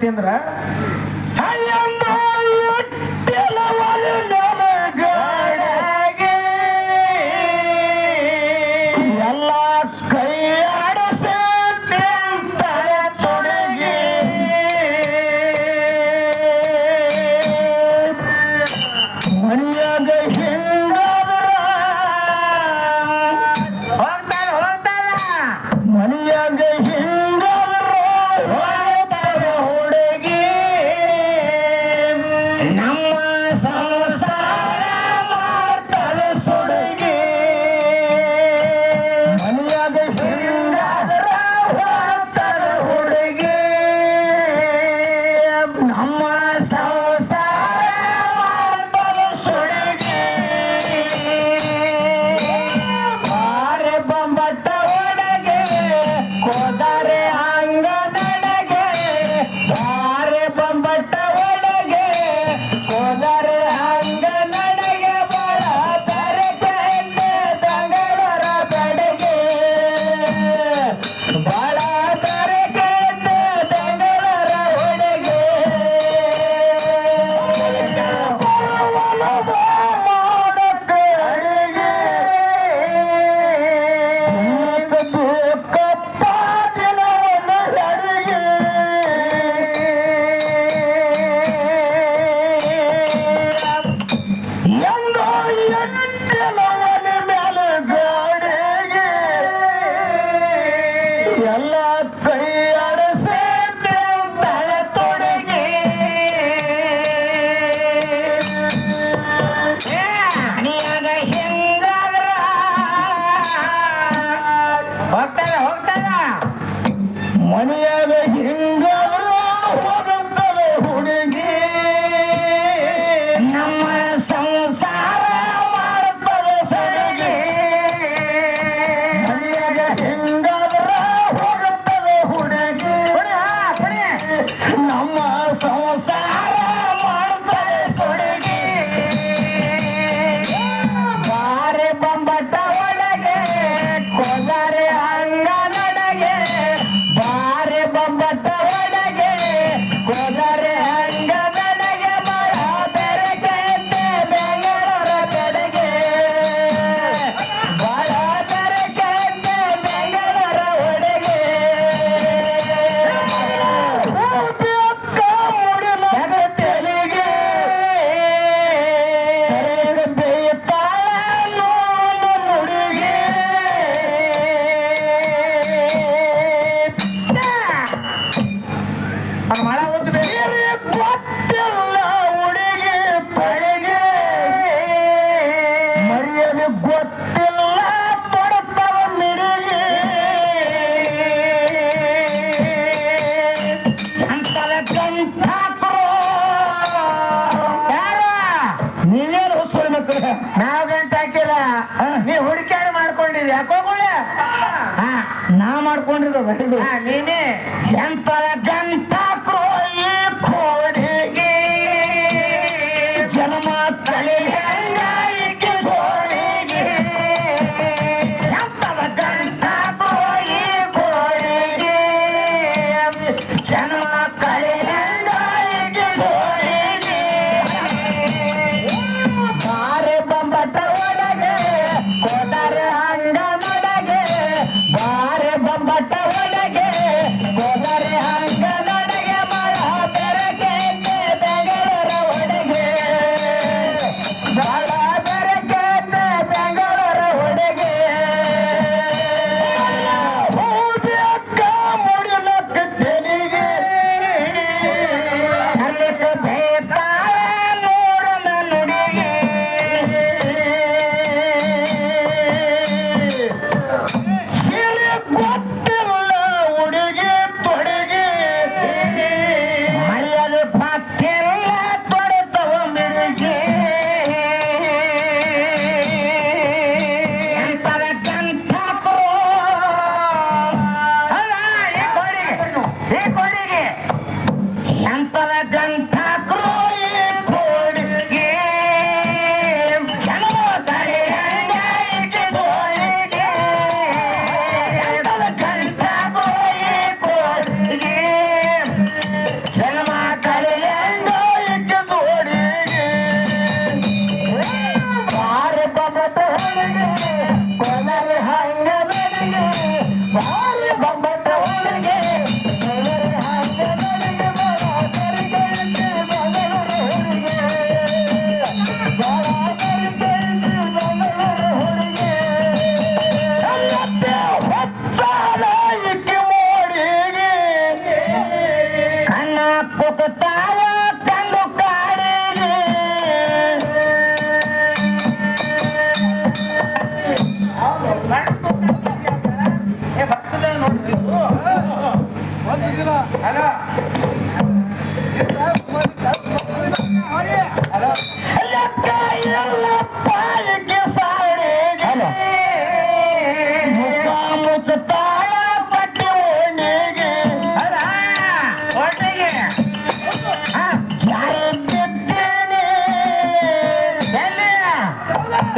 ತಿಂದ್ರ ಮನೆಯಾಗ ಹಿಂಗಾದ್ರ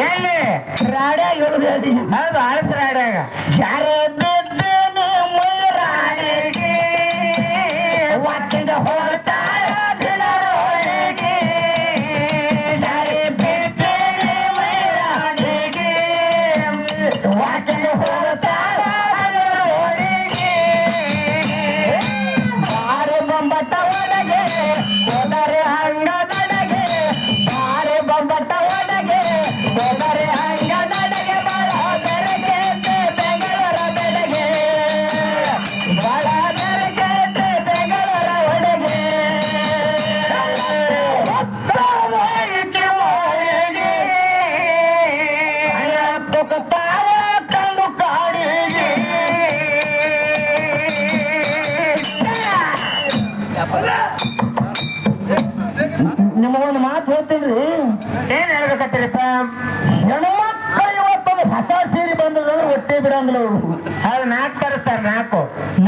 ಎಲ್ಲಿ ರಾಡ್ಯಾಗ ಹೇಳುದು ಹೌದು ಆಳಸ ರಾಡ್ಯಾಗ ಯಾರ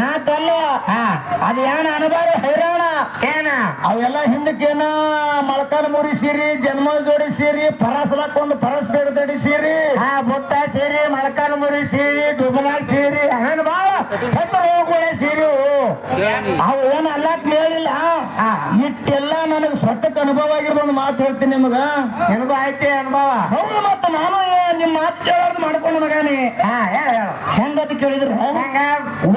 ನಾಲ್ಕು ನಾಕಲ್ಲ ಹಾ. ಅದು ಏನ ಅನಬಾರಿ ಹೈರಾಣ. ಏನ? ಅವೆಲ್ಲ ಹಿಂದಕ್ಕೇನ ಮೊಳಕಾಲ ಮುರಿಸಿರಿ ಜನ್ಮ ಜೋಡಿಸಿರಿ ಪರಸ್ಲಕ್ಕೊಂದು ಪರಸ್ ಬೇಡದಡಿಸಿರಿ ಹಾ ಬುಟ್ಟ ಸೇರಿ ಮೊಳಕಾಲು ಮುರಿಸಿರಿ ದುಬಲಾಗಿ ಸೇರಿ ಏನ್ ಬಾಳ ಸೀರೆ ಅವು ಏನ ಅಲ್ಲ ಕೇಳಿಲ್ಲ ಹಾ. ಇಟ್ಟೆಲ್ಲ ನನಗೆ ಸ್ವಟ್ಟಕ್ಕೆ ಅನುಭವ ಆಗಿರೋದು ಒಂದು ಮಾತು ಹೇಳ್ತೀನಿ ನಿಮಗ. ನಿನಗೂ ಐತೆ ಅನುಭವ? ಹೌದು ಮತ್ತೆ ನಾನು ನಿಮ್ಮ ಮಾತು ಕೇಳೋದು ಮಾಡ್ಕೊಂಡು ಮಗನೇ. ಹಾ ಹೇಳ ಹೇಳ. ಹೆಂಗತಿ ಕೇಳಿದ್ರೆ? ಹೆಂಗ?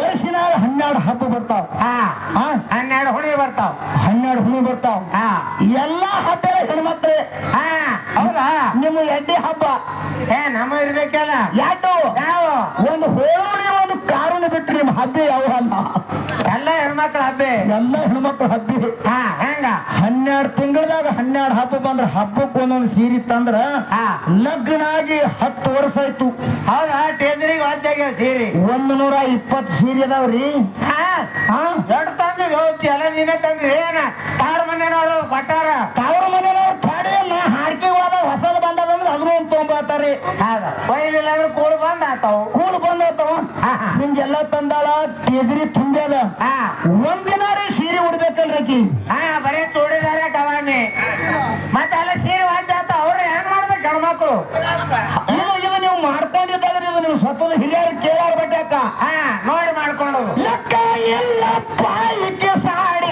ವರ್ಷಿನಾಗ ಹನ್ನೆರಡು ಹಬ್ಬ ಬರ್ತಾವ. ಹನ್ನೆರಡು ಹುಣಿ ಬರ್ತಾವ. ಹನ್ನೆರಡು ಹುಣಿ ಬರ್ತಾವ. ಎಲ್ಲಾ ಹಬ್ಬ ಹೆಣ್ಮಕ್ಳೆ. ಹಾ. ಹೌದಾ? ನಿಮ್ಮ ಎಡ್ಡಿ ಹಬ್ಬ. ಏ ನಮ್ಮ ಇರ್ಬೇಕಲ್ಲ. ಯಾಟು? ಯಾವ? ಒಂದು ಹೋಳಿ ಒಂದು ಕಾರಣ ಬಿಟ್ಟು ನಿಮ್ಮ ಹಬ್ಬ ಯಾವ ಅಲ್ಲ. ಎಲ್ಲ ಹೆಣ್ಮಕ್ಳ ಹಬ್ಬೆ. ಎಲ್ಲ ಹೆಣ್ಮಕ್ಳ ಹಬ್ಬಿ. ಹಾ ಹೆಂಗ? ಹನ್ನೆರಡು ತಿಂಗಳದಾಗ ಹನ್ನೆರಡು ಹಬ್ಬ ಬಂದ್ರ ಹಬ್ಬಕ್ಕೆ ಒಂದೊಂದು ಸೀರೆ ತಂದ್ರ ಲಗ್ನ ಆಗಿ ಹತ್ತು ವರ್ಷ ಆಯ್ತು. ಹೌದಾ? ಟೇಜರಿಗೆ ವಾದ್ಯಾಗ ಸೀರೆ? ಒಂದ್ ನೂರ ಇಪ್ಪತ್ತು ಸೀರೆ ಅದಾವ್ರಿ ಹಾ. ಹಾ. ದೊಡ್ಡ ತಂದು ಹೋಗ್ತಿ. ಎಲ್ಲ ನೀನೇ ತಂದ್ರಿ. ಏನ? ತಾರ ಮನೆಯವರು ಕೊಟ್ಟಾರ ತಾವ್ರ ಮನೆಯವ್ರು ಪಾಡಿ ನಾ ಹಾಡ್ಕೆ ಹೋದ ಹೊಸದು ತೊಗೊಂಬರ್ತಾರ್ರಿ. ಹೌದ ಒಯ್ಲಿಲ್ಲ ಅಂದ್ರೆ ಕೂಳು ಬಂದ ಆತಾವು ಕೂಡು ಬಂದ ಹಾ. ನಿಮ್ಗೆಲ್ಲ ತಂದಾಳ ಕೇಸರಿ ತುಂಬ್ಯಾದ. ಒಂದಿನ ರೀ ಸೀರೆ ಉಡ್ಬೇಕಲ್ರಿ ಆಕಿ. ಹಾ ಬರೇ ತೋಡಿದಾರ ಕವಾನಿ ಮತ್ತ ಅಲ್ಲ ಸೀರೆ ವಾದ್ಯ ಆತ ಅವ್ರ ಹೆಂಗ್ ಮಾಡ್ಬೇಕು ಗಂಡ್ಮಕ್ಳು ಇದು ಇದು ನೀವು ಮಾಡ್ಕೊಂಡಿದ್ದಾದ್ರೆ ಇದು ನೀವು ಸ್ವತಃ ಹಿರಿಯರು ಕೇಳಾರ ಬಟ್ಟಾಕ ಹಾ ನೋಡಿ ಮಾಡ್ಕೊಂಡು. ಲೆಕ್ಕ ಎಲ್ಲ ಪಾಯಿಕೆ ಸಾಡಿಗೆ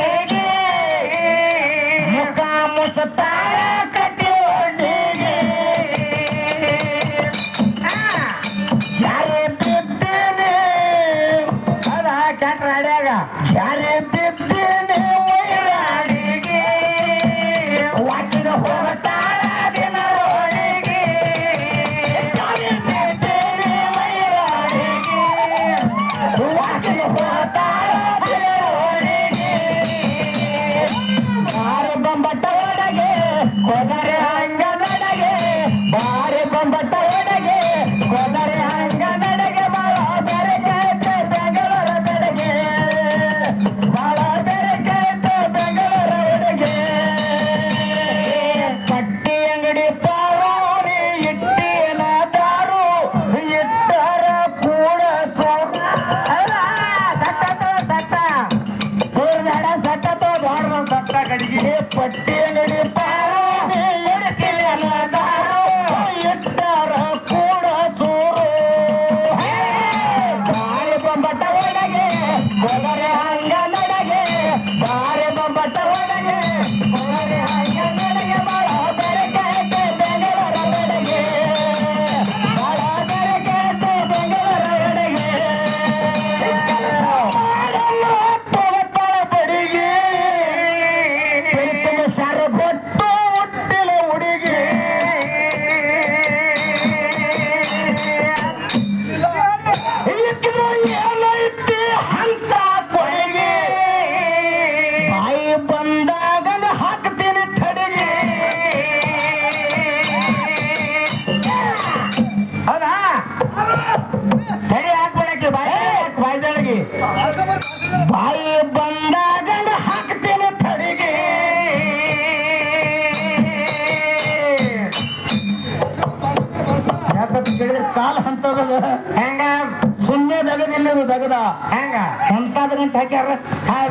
ದಗದ ಹೆಂಗ. ಎಂತಾದ ಅಂತ ಹಾಕ್ಯಾರ.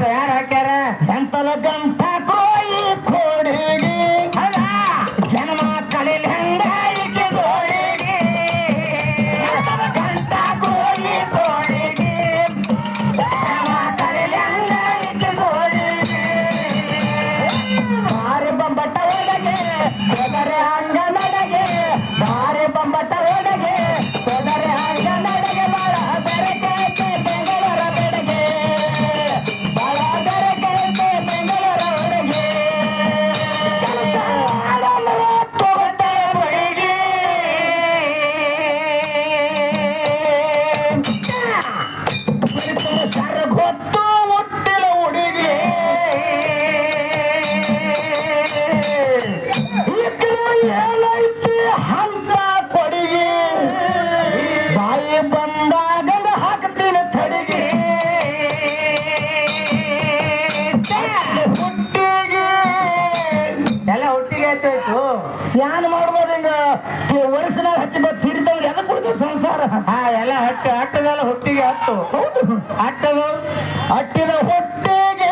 ಯಾರು ಹಾಕ್ಯಾರ? ಎಂತದ ಗಂಟ ಎಲ್ಲ ಅಟ್ಟದಲ್ಲ ಹೊಟ್ಟಿಗೆ ಹತ್ತು ಹೌದು. ಹಟ್ಟದು ಅಟ್ಟಿದ ಹೊಟ್ಟೆಗೆ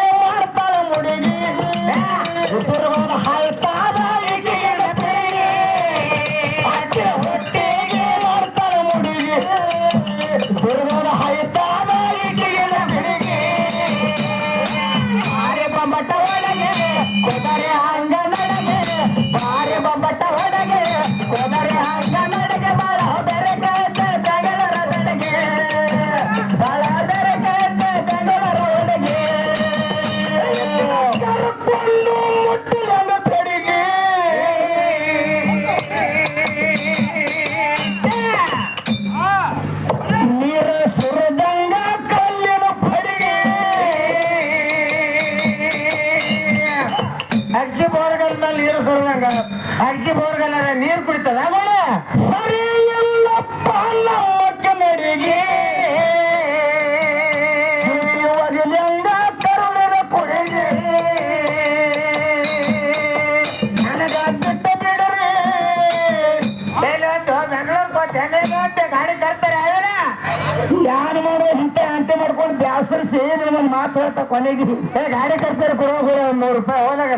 ನನ್ನ ಮಾತು ಹೇಳ್ತಾ ಕೊನೆಗೆ, ಏ, ಗಾಡಿ ಕರ್ತಾರೆ ಕೊಡೋ ಗುರು ಒಂದ್ ನೂರು ರೂಪಾಯಿ ಹೋದಾಗ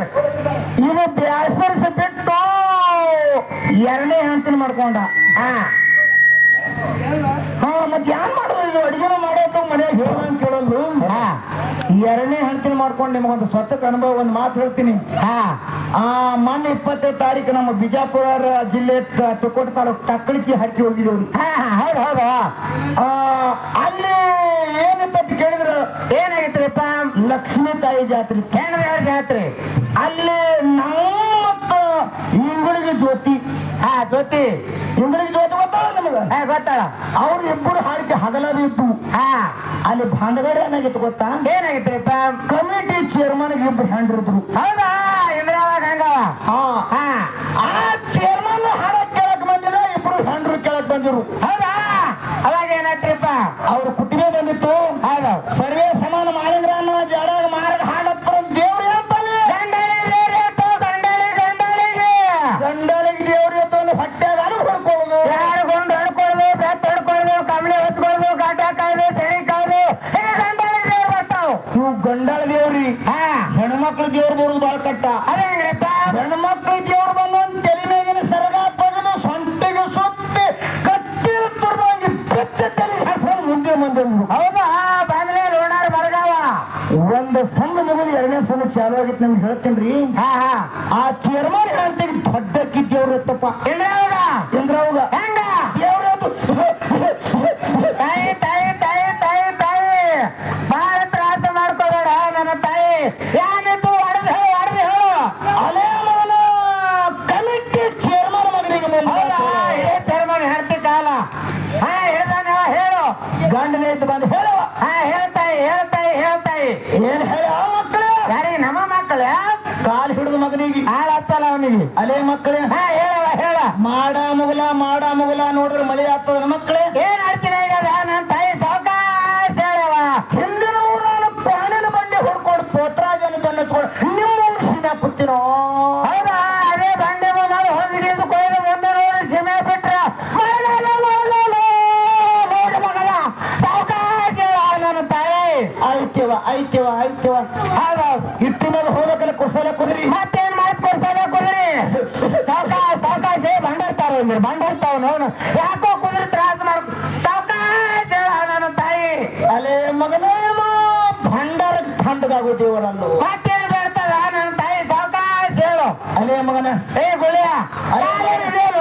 ಇದು ಬ್ಯಾಸರಿಸಿ ಬಿಟ್ಟು ಎರಡನೇ ಹಂತನ ಮಾಡ್ಕೊಂಡ. ಹಾ. ಹಾ ಮತ್ತೆ ಮಾಡೋದು ಇದು ಅಡಿಗೆನ ಮಾಡೋದು ಮನೆಯಾಗ ಅಂತ ಕೇಳೋದು ಎರಡನೇ ಹಂಚಿನ ಮಾಡ್ಕೊಂಡು ನಿಮಗೊಂದು ಸ್ವತಃ ಅನುಭವ ಒಂದು ಮಾತು ಹೇಳ್ತೀನಿ. ಹಾ. ಆ ಮೊನ್ನೆ ಇಪ್ಪತ್ತೈದು ತಾರೀಕು ನಮ್ಮ ಬಿಜಾಪುರ ಜಿಲ್ಲೆ ತುಕೋಟ ತಾಲೂಕು ತಕ್ಕಳಿಕೆ ಹಕ್ಕಿ ಹೋಗಿದ್ರು ಹಾ ಹೌದು ಹೌದು. ಅಲ್ಲಿ ಏನಿತ್ತು ಅಂತ ಏನಾಗಿತ್ತು ಲಕ್ಷ್ಮೀ ತಾಯಿ ಜಾತ್ರೆ. ಕೇಂದ್ರ ಜಾತ್ರೆ? ಅಲ್ಲಿ ನಾವು ಇಂಗಳಿಗೆ ಜ್ಯೋತಿ. ಹಾ ಜ್ಯೋತಿ. ಇಂಗಳಿಗೆ ಜ್ಯೋತಿ ಗೊತ್ತಾಳ ನಮಗ? ಹಾ ಗೊತ್ತಾಳ ಅವ್ರು ಇಬ್ಬರು ಹಾಡಿಕೆ ಹಗಲದಿತ್ತು ಇದ್ದು. ಹಾ. ಅಲ್ಲಿ ಭಾಂಡಗಡೆ ಏನಾಗಿತ್ತು ಗೊತ್ತಾ? ಏನಾಗಿತ್ತು ಕಮಿಟಿ ಚೇರ್ಮನ್ ಇಬ್ರು ಹ್ಯಾಂಡ್ರಿದ್ರು ಹೌದಾ? ಇಂದ್ರಾವಾಗ ಹಂಗವ ಹಾ. ಹಾ. ಆ ಚೇರ್ಮನ್ ಹಾಡಕ್ ಕೇಳಕ್ ಬಂದಿಲ್ಲ ಇಬ್ರು ಹ್ಯಾಂಡ್ರು ಕೇಳಕ್ ಬಂದಿರು ಹೌದಾ? ಅವಾಗ ಏನಾಯ್ತ್ರಿಪ್ಪ? ಅವ್ರ ಕುಟುಂಬ ಬಂದಿತ್ತು. ಹೌದಾ. ಸರ್ವೇ ಸಮಾನ ಮಾಡಿದ್ರ ಅನ್ನೋ ಜಾಡಾಗ ದೇವ್ರಿ ಹಾ ಹೆಣ್ಮಕ್ಳು ದೇವ್ರು ಬರೋದು ಬಾಳ ಕಟ್ಟ ಅದೇ ಹೆಣ್ಮಕ್ಳು ದೇವ್ರು ಬಂದು ತಲೆ ಮೇಗಿನ ಸರಗ ತಗದು ಸೊಂಟಿಗೆ ಸುತ್ತಿ ಕಟ್ಟಿ ತುರ್ಬಾಗಿ ಬೆಚ್ಚ ತಲೆ ಹಾಕೊಂಡು ಮುಂದೆ ಮುಂದೆ ಹೌದಾ? ಬರಗಾವ ಒಂದು ಸಂಘ ಮುಗಿದು ಎರಡನೇ ಸಲ ಚಾಲು ಆಗಿತ್ತು ನಮ್ಗೆ ಹೇಳ್ತೇನ್ರಿ ಹಾ ಹಾ. ಆ ಚೇರ್ಮನ್ ಹೇಳ್ತೀನಿ ದೊಡ್ಡಕ್ಕಿ ದೇವ್ರು ಎತ್ತಪ್ಪ ಇಂದ್ರಾವಾಗ ಇಂದ್ರವ್ಗ ಹೆಂಗ ದೇವ್ರು ಎದ್ದು ತಾಯಿ ತಾಯಿ ತಾಯಿ ತಾಯಿ ತಾಯಿ ಬಹಳ ತ್ರಾಸ ಮಾಡ್ಕೋಬೇಡ ನನ್ನ ತಾಯಿ ಯಾನಿತ್ತು ಹೊಡೆದು ಹೇಳು ಹೊಡೆದು ಹೇಳು ಅಲೇ ಮಗನ ಕಮಿಟಿ ಚೇರ್ಮನ್ ಮಗನಿಗೆ ಹೌದಾ ಮುಂದೆ ಇದೇ ಚರ್ಮನ್ ಹೆರ್ತಿ ಕಾಲ ಹಾ ಹೇಳ್ದಾನ ಹೇಳು ಗಂಡನೇ ಇದ್ದು ಬಂದು ಹೇಳುವ ಹಾ ಹೇಳ್ತಾಯಿ ಹೇಳ್ತಾಯಿ ಹೇಳ್ತಾಯಿ ಏನ್ ಹೇಳ ಮಕ್ಕಳೇ ಯಾರಿಗೆ ನಮ್ಮ ಮಕ್ಕಳು ಕಾಲ್ ಹಿಡಿದು ಮಗನಿಗೆ ಹಾಳ ಹತ್ತಲ್ಲ ಅವನಿಗೆ ಅಲೇ ಮಕ್ಕಳೇ ಹಾ ಹೇಳವ ಹೇಳ ಮಾಡ ಮುಗುಲ ಮಾಡ ಮುಗುಲ ನೋಡಿದ್ರೆ ಮಳೆ ಆಗ್ತದ ಮಕ್ಕಳೇ ಏನ್ ಅರ್ಚನೆ ಆಗ್ಯದ ನನ್ನ ತಾಯಿ ಸಾವಕಾಶ ಹೇಳವ ಹಿಂದಿನ ಊರಾನ ಪ್ರಾಣಿನ ಬಂಡಿ ಹೊಡ್ಕೊಂಡು ಪೋತ್ರಾಜನ ಬೆನ್ನತ್ಕೊಂಡು ನಿಮ್ಮ ಊರು ಸೀಮೆ ಪುತ್ತಿನೋ ಹೌದಾ ಅದೇ ಬಂಡೆ ಮಾಡಿ ಹೊಂದಿದ್ದು ಕೊಯ್ದು ಮುಂದೆ ನೋಡಿ ಸೀಮೆ ಬಿಟ್ರ ಮಳೆಗಾಲ ಮಳೆಗಾಲ ನೋಡಿ ಮಗನ ಸಾವಕಾಶ ಹೇಳ ನನ್ನ ತಾಯಿ ಆಯ್ತೇವ ಆಯ್ತೇವ ಆಯ್ತೇವ ಹೌದೌದು ಇಟ್ಟು ಮೇಲೆ ಹೋಗಬೇಕಲ್ಲ ಕುಶಲ ಕುದುರಿ ಮತ್ತೇನ್ ಮಾತು ಕೊಡ್ತಾನೆ ಕುದುರಿ ಸಾವಕಾಶ ಸಾವಕಾಶ ಬಂಡಿರ್ತಾವ ಅಂದ್ರೆ ಬಂಡಿರ್ತಾವ ಯಾಕೋ ಕುದುರೆ ತ್ರಾಸ ಮಾಡ್ ನನ್ನ ತಾಯಿ. ಅಲೆ ಮಗನೇ ಭಂಡಾರ ಭಂಡಗಾಗೋ ದೇವರಲ್ಲು ಮತ್ತೇನು ಬೇಡ್ತದ ನನ್ನ ತಾಯಿ ಸಾವಕಾಶ ಹೇಳು ಅಲೆ ಮಗನ. ಏ ಗುಳಿಯ ಹೇಳು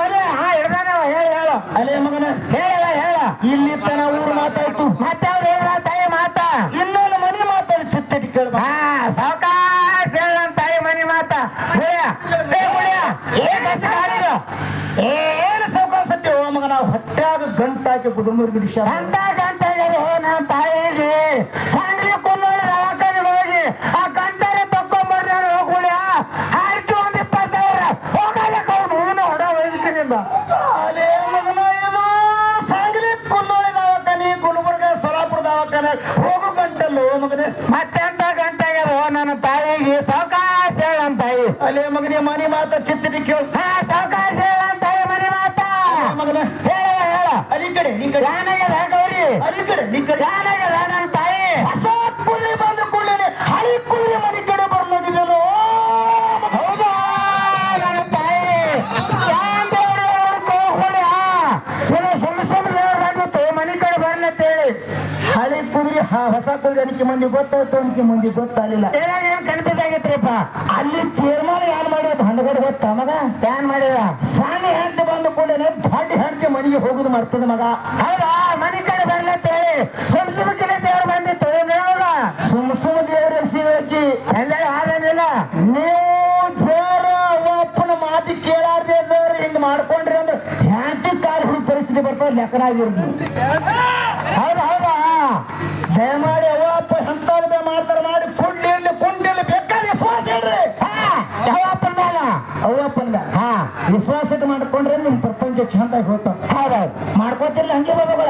ಹೇಳು ಅಲೆ ಮಗನ. ಹೇಳ ಹೇಳ. ಇಲ್ಲಿ ತನ ಊರು ಮಾತಾಯ್ತು. ಮತ್ತೆ ಅವ್ರು ಹೇಳ ತಾಯಿ ಮಾತ ಇನ್ನೊಂದು ಮನೆ ಮಾತಾಡಿ ಚಿತ್ತಡಿ ಕೇಳ್ಬ ಹಾ ಸಾವಕಾಶ ಹೇಳ ನನ್ನ ತಾಯಿ ಮನಿ ಮಾತ ಗುಳಿಯ ಏ ಗುಳಿಯ ಏನ್ ಹೆಸ್ರು ಹಾಡಿರು? ಏನು ಸೌಕರ್ಯ ಸತ್ಯ ಓ ಮಗನ ಹೊಟ್ಟ್ಯಾಗ ಗಂಟಾಕಿ ಕುಟುಂಬರಿಗೆ ಗಿಡಿಶ ಅಂತ ಗಂಟೆಗಳು ನನ್ನ ತಾಯಿಗೆ ಕುಲ್ಲೋಳಿ ದವಾಖಾನೆಗೆ ಹೋಗಿ ಆ ಆಯ್ತು ಒಂದ್ ಇಪ್ಪತ್ತು ಸಾವಿರ ಹೋಗಲ್ಲ ಹೊಡ ವಯಸ್ಸಿನಿಂದ ಅಲೇ ಮಗನ ಇದು. ಸಾಂಗ್ಲಿ ಕುಲ್ಲೋಳಿ ದವಾಖಾನೆ ಗುಲ್ಬರ್ಗ ಸೊಲಾಪುರ ದವಾಖಾನೆ ಹೋಗು ಗಂಟಲ್ಲು ಮಗನೇ. ಮತ್ತೆಂತ ಗಂಟೆಗೆ ನನ್ನ ತಾಯಿಗೆ ಸಾವಕಾಶ ಹೇಳ ತಾಯಿ. ಅಲೇ ಮಗನೇ ಮನೆ ಮಾತ ಚಿತ್ತಿ ಕೇಳ. ಸಾವಕಾಶ ಮಾತ ಈ ಕಡೆ ಯಾನಾಗ್ಯದ ಗೌರಿ ಅಲ್ಲಿ ಕಡೆ ಈ ಕಡೆ ಯಾನಾಗ್ಯದ ನನ್ನ ತಾಯಿ ಹೊಸ ಕುದುರೆ ಬಂದ ಕೂಡಲೇ ಹಳಿ ಕುದುರೆ ಮನೆ ಕಡೆ ಬರ್ಲಿದ್ದಲು ಹೌದಾ ನನ್ನ ತಾಯಿ ಯಾನ್ ದೇವ್ರು ಕೋಹೊಳ್ಯ ಸುಳ್ಳು ಸುಳ್ಳು ಸುಳ್ಳು ದೇವ್ರು ಬಂದಿತ್ತು ಮನೆ ಕಡೆ ಬರ್ಲತ್ತೇಳಿ ಹಳಿ ಕುದುರೆ ಹ- ಹೊಸ ಕುದುರೆ ಅನಿಕೆ ಮಂದಿ ಗೊತ್ತಾಯ್ತು ಅನಿಕೆ ಮಂದಿ ಗೊತ್ತಾಗಲಿಲ್ಲ ಏನಾಗ ಏನ್ ಕನ್ಫ್ಯೂಸ್ ಅಲ್ಲಿ ತೀರ್ಮಾನ ಯಾರು ಮಾಡಿದ? ಭಂಡಗಡ ತಮಗ ಮಗ. ಏನ್ ಮಾಡಿದ? ಸಣ್ಣ ಹೆಂಡತಿ ಬಂದ ಕೂಡಲೇ ದೊಡ್ಡ ಹೆಂಡತಿ ಮನೆಗೆ ಹೋಗುದು ಮಾಡ್ತದೆ ಮಗ. ಹೌದಾ? ಮನೆ ಕಡೆ ಬರ್ಲತ್ತೇಳಿ ಸುಮ್ ಸುಮ್ಕಿಲೆ ದೇವ್ರು ಬಂದಿತ್ತು. ದೇವ್ರ ಸುಮ್ ಸುಮ್ ದೇವ್ರ ಸಿಗಿ ಎಲ್ಲ ಹಾಗೇನಿಲ್ಲ ನೀವು ದೇವ್ರ ಒಪ್ಪನ ಮಾತಿ ಕೇಳಾರ್ದೆ ದೇವ್ರ ಹಿಂಗ್ ಮಾಡ್ಕೊಂಡ್ರಿ ಅಂದ್ರೆ ಹೆಂಡತಿ ಕಾಲು ಹುಡುಗ ಪರಿಸ್ಥಿತಿ ಬರ್ತದೆ ಲೆಕ್ಕನಾಗಿರ್ದು ಹೌದಾ ಹೌದಾ? ದಯಮಾಡಿ ಅವ್ವ ಅಪ್ಪ ಎಂತಾವ್ದೆ ಮಾಡ್ತಾರ ಮಾಡಿ ಹಾ ವಿಶ್ವಾಸ ಇಟ್ಟು ಮಾಡ್ಕೊಂಡ್ರೆ ನಿಮ್ ಪ್ರಪಂಚ ಚಂದಾಗಿ ಹೋಗ್ತಾವ ಹೌದೌದು. ಮಾಡ್ಕೋತಿರ್ಲಿ ಹಂಗೆ ಬಾಬಾಗಳ.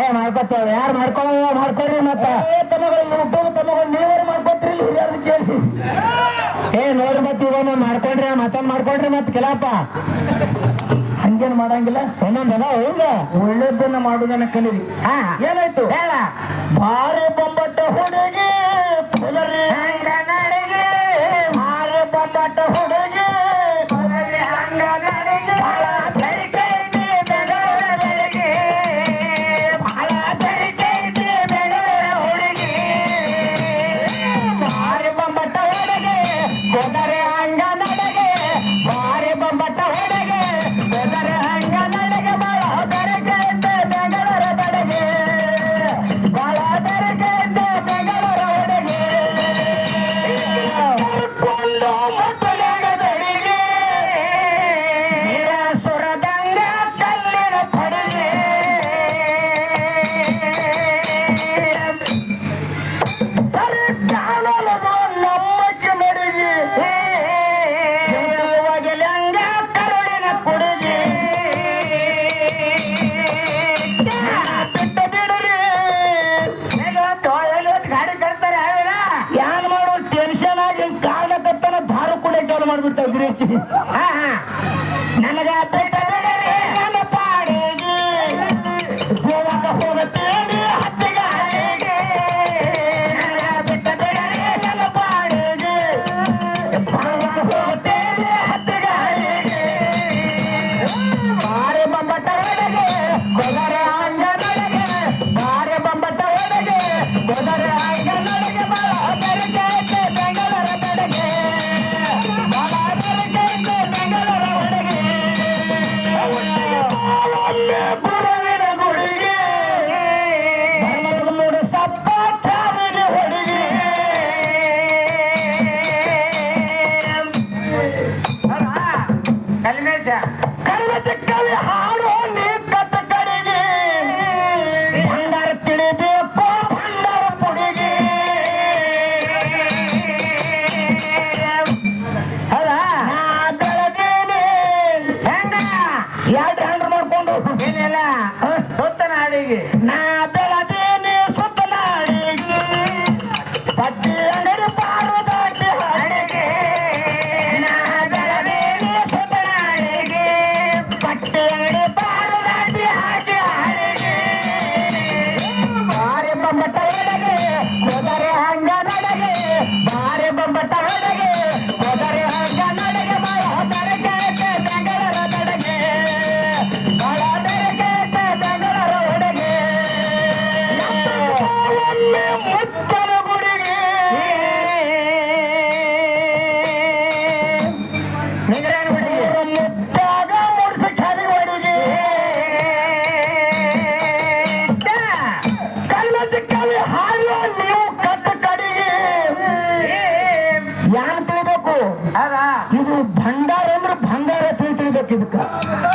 ಏ ಮಾಡ್ಕೊತೇವೆ. ಯಾರು ಮಾಡ್ಕೊಳ ಮಾಡ್ಕೊಳ್ರಿ ಮತ್ತೆ? ತಮ್ಮಗಳು ಯೂಟ್ಯೂಬ್ ತಮ್ಮಗಳು ನೀವೇ ಕೇಳಿ. ಏ ನೋಡ್ರಿ ಮತ್ತೆ ಇದನ್ನ ಮಾಡ್ಕೊಂಡ್ರಿ ಮತ್ತೊಂದ್ ಮಾಡ್ಕೊಂಡ್ರಿ ಮತ್ ಕೆಲಪ್ಪ ಹಂಗೇನ್ ಮಾಡಂಗಿಲ್ಲ. ಒಂದೊಂದಲ್ಲ ಹೌದ ಒಳ್ಳೇದನ್ನ ಮಾಡುದನ್ನ ಕಲೀರಿ. ಹಾ. ಏನಾಯ್ತು? ಹೇಳ. ಭಾರಿ ಹಾ ನನಗೆ ನನಗ இருக்கா